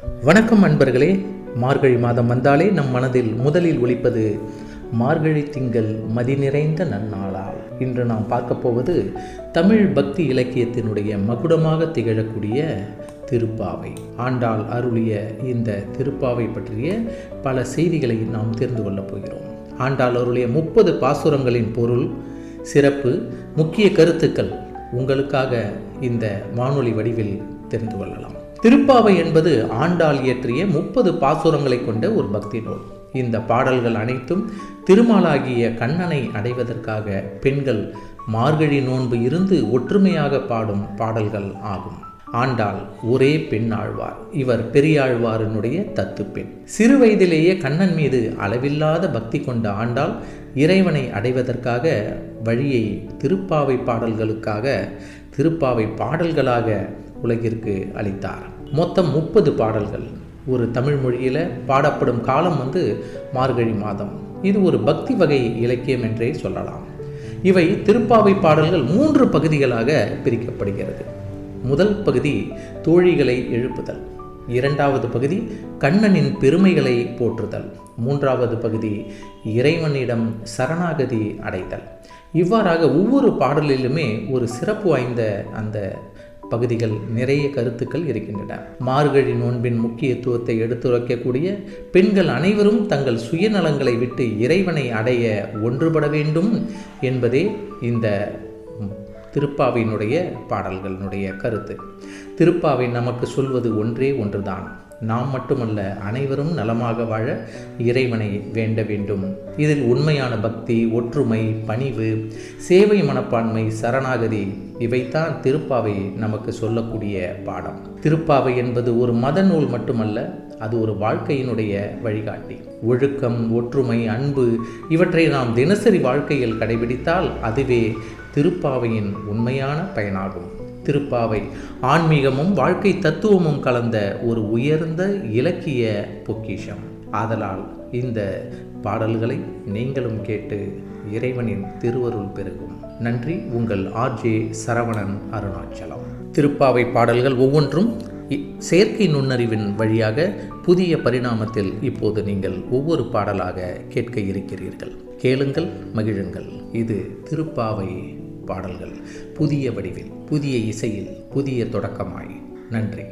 வணக்கம் அன்பர்களே. மார்கழி மாதம் வந்தாலே நம் மனதில் முதலில் ஒழிப்பது மார்கழி திங்கள் மதி நிறைந்த நன்னாளால். இன்று நாம் பார்க்க போவது தமிழ் பக்தி இலக்கியத்தினுடைய மகுடமாக திகழக்கூடிய திருப்பாவை. ஆண்டாள் அருளிய இந்த திருப்பாவை பற்றிய பல செய்திகளை நாம் தெரிந்து கொள்ளப் போகிறோம். ஆண்டாள் அருளிய முப்பது பாசுரங்களின் பொருள் சிறப்பு முக்கிய கருத்துக்கள் உங்களுக்காக இந்த வானொலி வடிவில் தெரிந்து கொள்ளலாம். திருப்பாவை என்பது ஆண்டாள் இயற்றிய முப்பது பாசுரங்களை கொண்ட ஒரு பக்தி நூல். இந்த பாடல்கள் அனைத்தும் திருமாலாகிய கண்ணனை அடைவதற்காக பெண்கள் மார்கழி நோன்பு இருந்து ஒற்றுமையாக பாடும் பாடல்கள் ஆகும். ஆண்டாள் ஒரே பெண் ஆழ்வார். இவர் பெரியாழ்வாரினுடைய தத்து பெண் சிறு வயதிலேயே கண்ணன் மீது அளவில்லாத பக்தி கொண்ட ஆண்டாள் இறைவனை அடைவதற்காக வழியை திருப்பாவை பாடல்களுக்காக திருப்பாவை பாடல்களாக உலகிற்கு அளித்தார். மொத்தம் முப்பது பாடல்கள். ஒரு தமிழ் மொழியில் பாடப்படும் காலம் வந்து மார்கழி மாதம். இது ஒரு பக்தி வகை இலக்கியம் என்றே சொல்லலாம். இவை திருப்பாவை பாடல்கள் மூன்று பகுதிகளாக பிரிக்கப்படுகிறது. முதல் பகுதி தோழிகளை எழுப்புதல். இரண்டாவது பகுதி கண்ணனின் பெருமைகளை போற்றுதல். மூன்றாவது பகுதி இறைவனிடம் சரணாகதி அடைதல். இவ்வாறாக ஒவ்வொரு பாடலிலுமே ஒரு சிறப்பு வாய்ந்த அந்த பகுதிகள் நிறைய கருத்துக்கள் இருக்கின்றன. மார்கழி நோன்பின் முக்கியத்துவத்தை எடுத்துரைக்கக்கூடிய பெண்கள் அனைவரும் தங்கள் சுயநலங்களை விட்டு இறைவனை அடைய ஒன்றுபட வேண்டும் என்பதே இந்த திருப்பாவினுடைய பாடல்களினுடைய கருத்து. திருப்பாவை நமக்கு சொல்வது ஒன்றே ஒன்றுதான். நாம் மட்டுமல்ல அனைவரும் நலமாக வாழ இறைவனை வேண்ட வேண்டும். இதில் உண்மையான பக்தி ஒற்றுமை பணிவு சேவை மனப்பான்மை சரணாகதி இவைத்தான் திருப்பாவை நமக்கு சொல்லக்கூடிய பாடம். திருப்பாவை என்பது ஒரு மத நூல் மட்டுமல்ல அது ஒரு வாழ்க்கையினுடைய வழிகாட்டி. ஒழுக்கம் ஒற்றுமை அன்பு இவற்றை நாம் தினசரி வாழ்க்கையில் கடைபிடித்தால் அதுவே திருப்பாவையின் உண்மையான பயனாகும். திருப்பாவை. ஆன்மீகமும் வாழ்க்கை தத்துவமும் கலந்த ஒரு உயர்ந்த இலக்கிய பொக்கிஷம். ஆதலால் இந்த பாடல்களை நீங்களும் கேட்டு இறைவனின் திருவருள் பெருகும். நன்றி உங்கள் ஆர்ஜே சரவணன் அருணாச்சலம். திருப்பாவை பாடல்கள் ஒவ்வொன்றும் செயற்கை நுண்ணறிவின் வழியாக புதிய பரிணாமத்தில் இப்போது நீங்கள் ஒவ்வொரு பாடலாக கேட்க இருக்கிறீர்கள். கேளுங்கள் மகிழுங்கள். இது திருப்பாவை பாடல்கள். புதிய வடிவில் புதிய இசையில் புதிய தொடக்கமாய். நன்றி.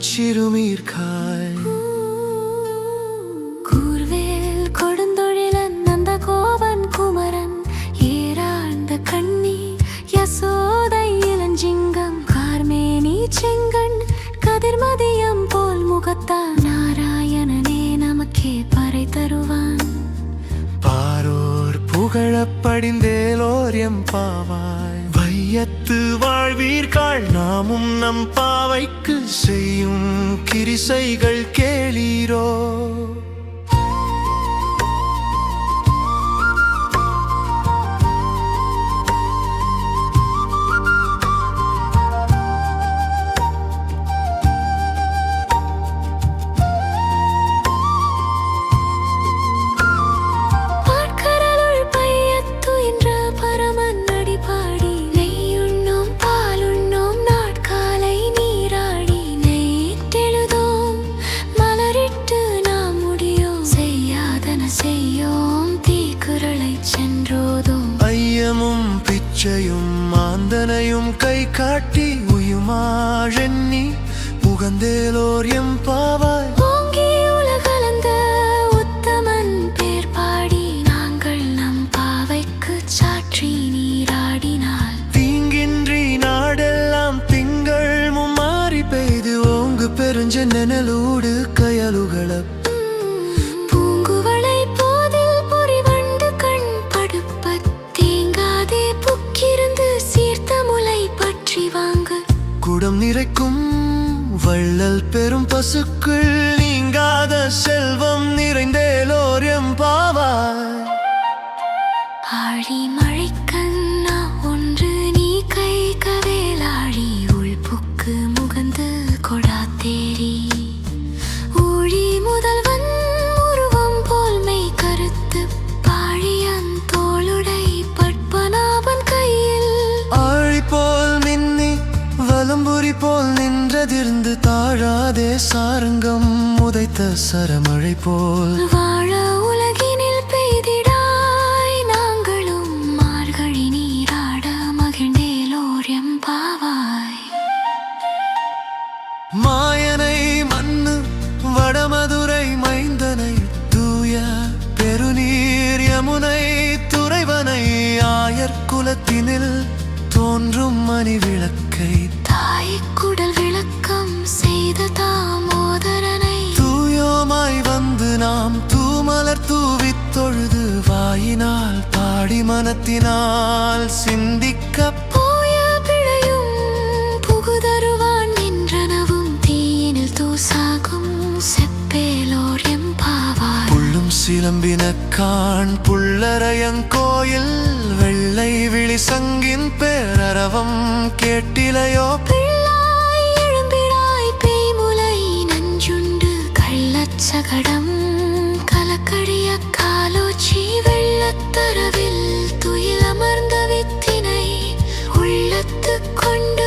செல்வச் சிறுமீர்காய் கூர்வேல் கொடுந்தொழிலன் நந்த கோபன் குமரன் ஏராழ்ந்த கண்ணி யசோதை இளஞ்சிங்கம் கார்மேனி செங்கண் கதிர்மதியம் போல் முகத்தால் நாராயணனே நமக்கே பறை தருவான். பாரோர் புகழப் படிந்தேலோர் எம் பாவாய் வையத்து வாழ்வீர்கள். நாமும் நம் பாவைக்கு செய்யும் கிரிசைகள் கேளீரோ. புகந்தேலோர் எம் மழைக்கண்ணா ஒன்று நீ கை கவேலாழி உள்புக்கு முகந்து கொடாத்தேரி ஊழி முதல்வன் உருவம் போல் மெய் கருத்து பாழியன் தோளுடை பட்பனாபன் கையில். ஆழி போல் மின்னி வலம்புரி போல் நின்றதிர்ந்து தாழாதே சாரங்கம் உதைத்த சரமழை போல். வாழ தாமோதரனை தூயோமாய் வந்து நாம் தூமலர் தூவித் தொழுது வாயினால் பாடி மனத்தினால் சிந்திக்க போய பிழையும் புகுதருவான் நின்றனவும் தீயினில் தூசாகும் செப்பேலோர் எம்பாவாய் புள்ளும் சிலம்பின காண் புள்ளரையங்கோயில் வெள்ளை விழி சங்கின் பேரரவம் கேட்டிலையோ கள்ளச்சகடம் கலக்கடிய காலோச்சி வெள்ளத்தரவில் துயிலமர்ந்த வித்தினை உள்ளத்து கொண்டு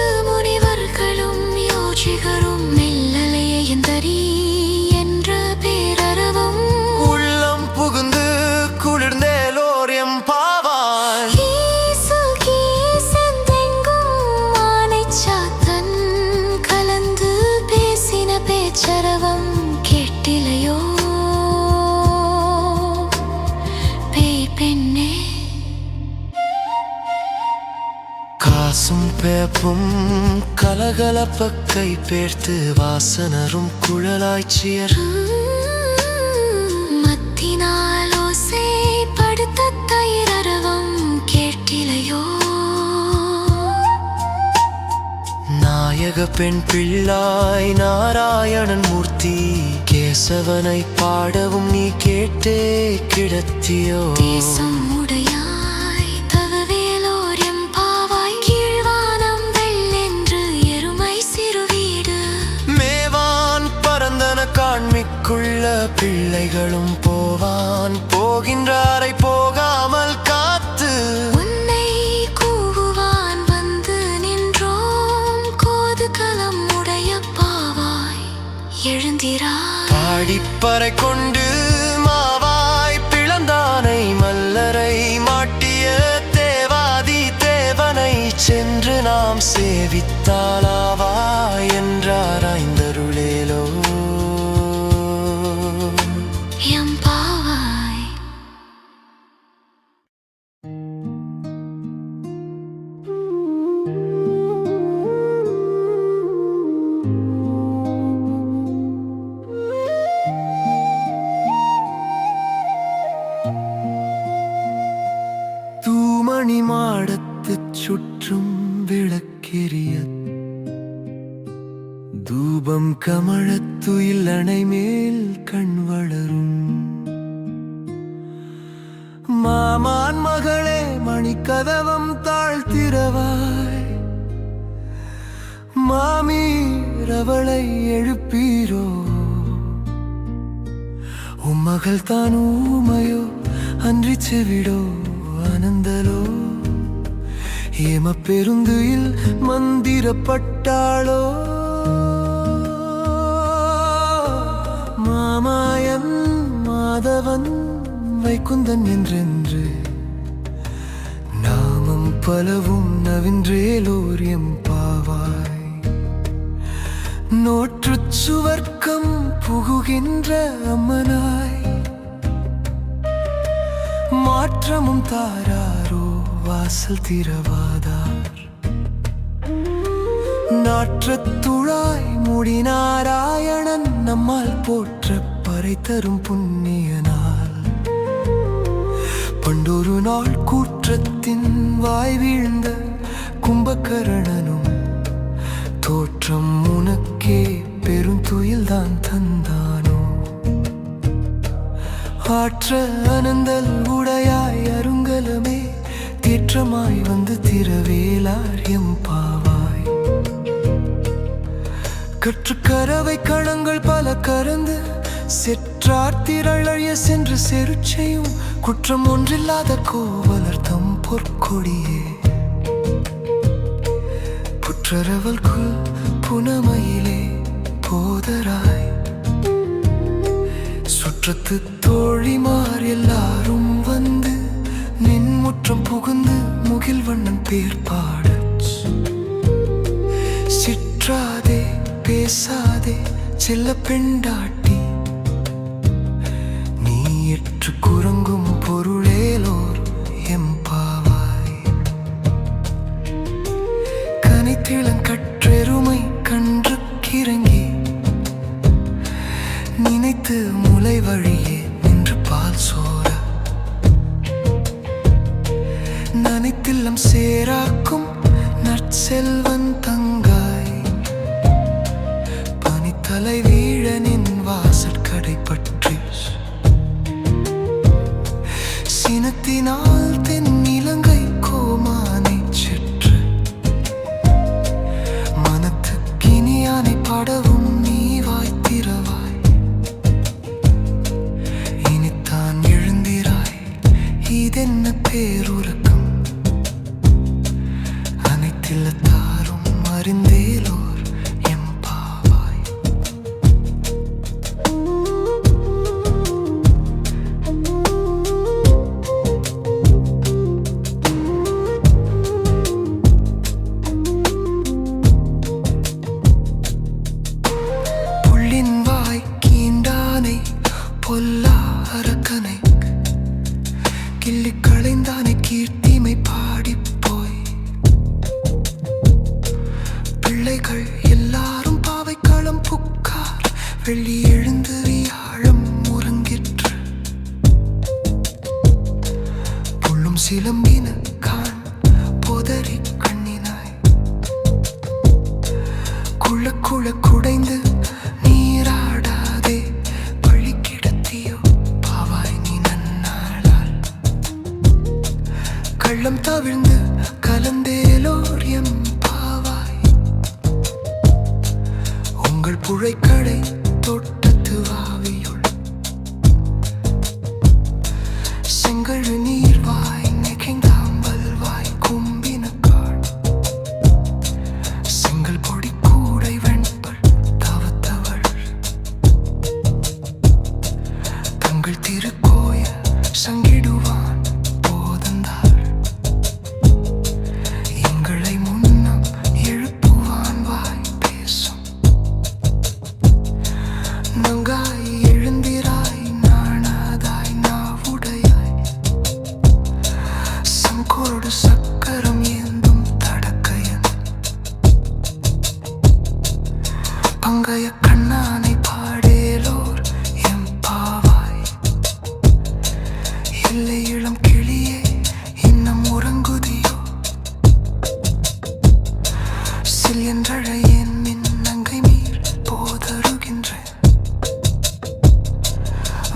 பேப்பும் கலகலப்ப கை பேர்த்து வாசனரும் குழலாய்ச்சியர் மத்தினால் ஓசை படுத்த தயிரரவம் கேட்டிலையோ? நாயக பெண் பிள்ளாய் நாராயணன் மூர்த்தி கேசவனை பாடவும் நீ கேட்டே கிடத்தியோ? பிள்ளைகளும் போவான். போகின்றாரை போகாமல் காத்து. உன்னை கூவுவான் வந்து நின்றோம். கோது கலம் உடைய பாவாய் எழுந்திராய். பாடிப்பறை கொண்டு மாவாய். பிளந்தானை மல்லரை மாட்டிய தேவாதி தேவனை சென்று நாம் சேவித்தாலாவா விண்ணோற்று சுவர்க்கம் புகுகின்ற அம்மனாய். மாற்றமும் தாராரோ வாசல் திறவாதார். நாற்றத்துழாய் முடி நாராயணன் நம்மால் போற்ற பறை தரும் புண்ணியனால். பண்டொரு நாள் கூற்றத்தின் வாய் வீழ்ந்த கும்பகரணனும் தோற்றம் உனக்கு அழகே பெருந்துயில் தான் தந்தானோ? ஆற்ற அனந்தல் உடையாய் அருங்கலமே தேற்றமாய் வந்து திரவேலார் பாவாய். கற்றுக்கரவை களங்கள் பல கறந்து செற்றார் திரழழிய சென்று செருச்சையும் குற்றம் ஒன்றில்லாத கோவலர்த்தம் பொற்கொடியே. புற்றரவல் புற்றரவல்குள் புனமையிலே போதராய். சுற்றத்து தோழிமார் எல்லாரும் வந்து நின்முற்றம் புகுந்து முகில் வண்ணன் பேர் பாட சிற்றாதே பேசாதே செல்ல பெண்டாட்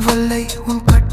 வல்லை உன் கட்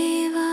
Save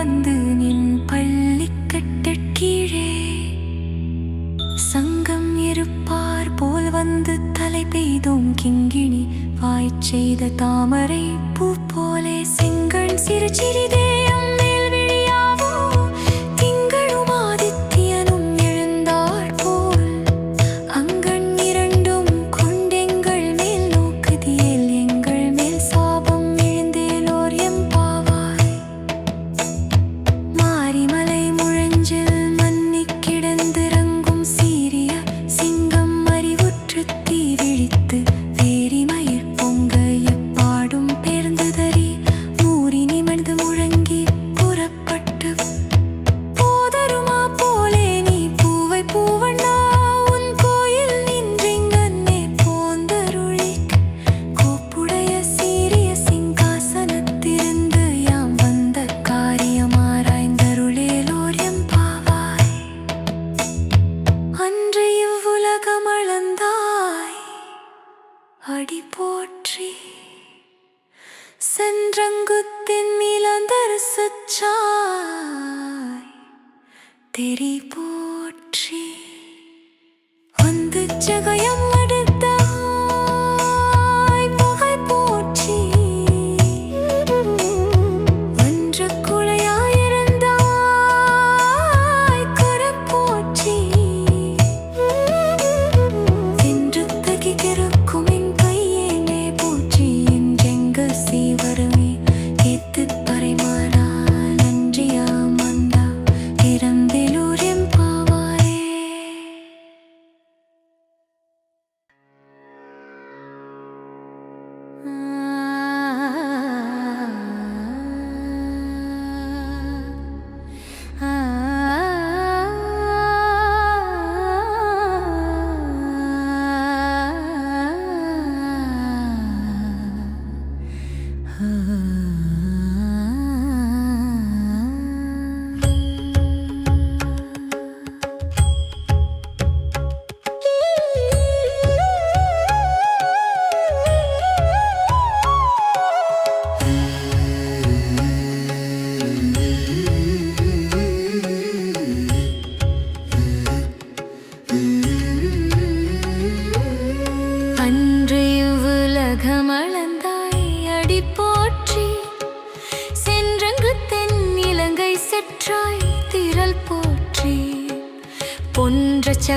வந்து நின் பள்ளிக்கட்ட கீழே. சங்கம் இருப்பார் போல் வந்து தலை பெய்தோம் கிங்கிணி. வாய்ச் செய்த தாமரை பூ போலே செங்கண் சிறு சிறிதே.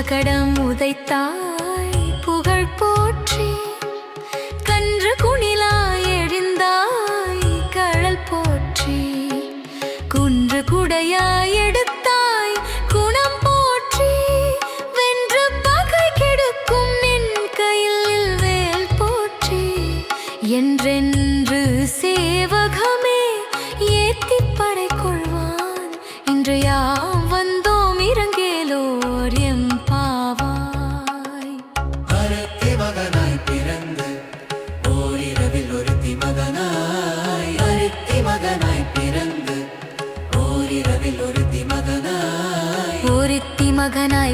மகடம் உதைத்து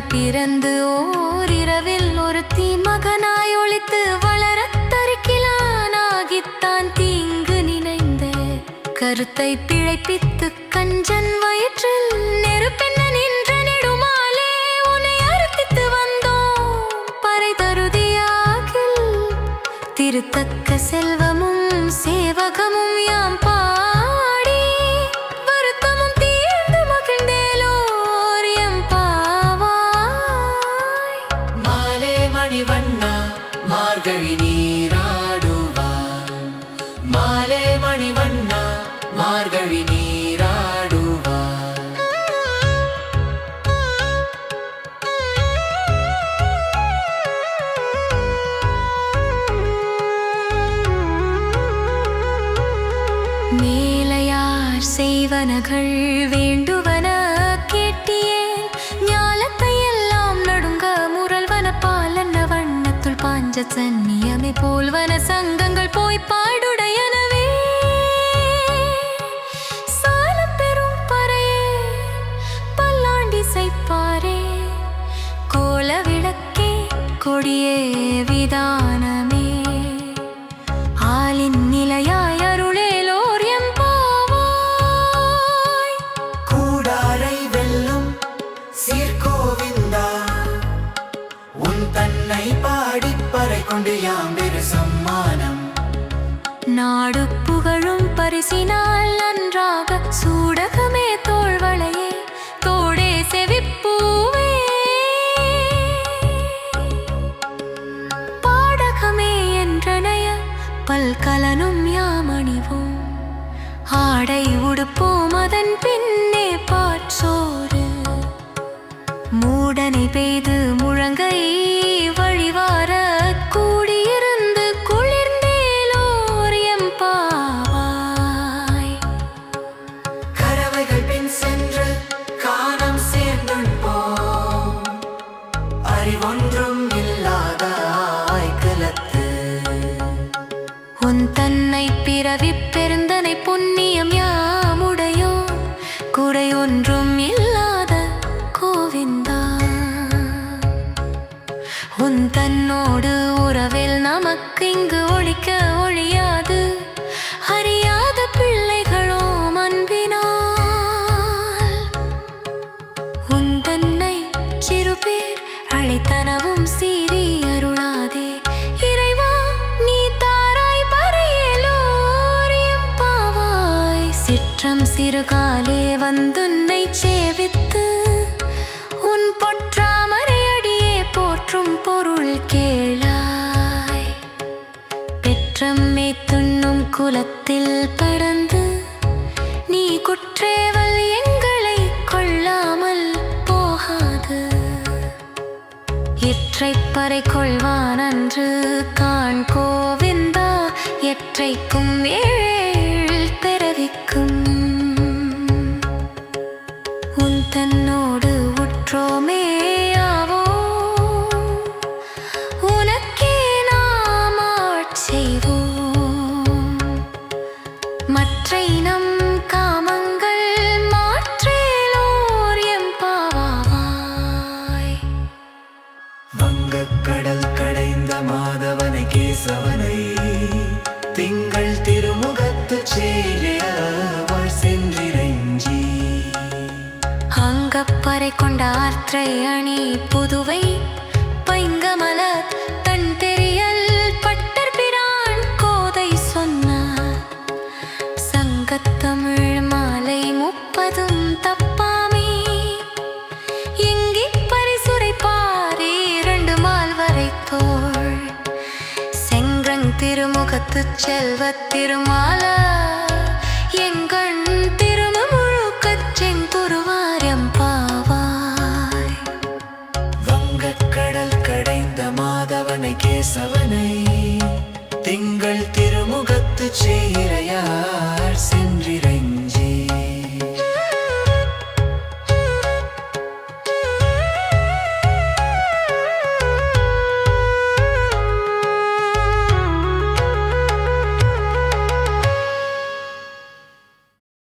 மகனாய் பிறந்து ஓரிரவில் ஒருத்தி மகனாய் ஒழித்து வளர தருக்கிலானாகித்தான் தீங்கு நினைந்த. கருத்தை பிழைப்பித்து கஞ்சன் வயிற்றில் நெருப்பெண்ண நின்ற நெடுமாலே உன்னை அறுத்தித்து வந்தோம். பறை திருத்த மாலே மணிவண்ணா மார்கழி நீராடுவார் மேலையார் செய்வனகள் வேண்டுவன கேட்டியேன். ஞாலத்தை எல்லாம் நடுங்க முரல்வன பாலன்ன போல்வ ஆண்டு யாம் பெரு சம்மானம். நாடு புகழும் பரிசினால் தொன்தன்னை பிறவி பெருந்தனை புண்ணியம் யாமுடையோ குறை ஒன்றும் இல்லாத கோவிந்தா உன் தன்னோடு உறவில் நமக்கு இங்கு ஒழிக்க ஒழியாது வந்துன்னை சேவித்து உன் பொற்றாமரை அடியே போற்றும் பொருள் கேளாய். பெற்றம்மை துண்ணும் குலத்தில் பறந்து நீ குற்றேவல் எங்களை கொள்ளாமல் போகாது. எற்றைப்பறை கொள்வான் அன்று கான் கோவிந்தா எற்றைக்கும் ஏழே திருமால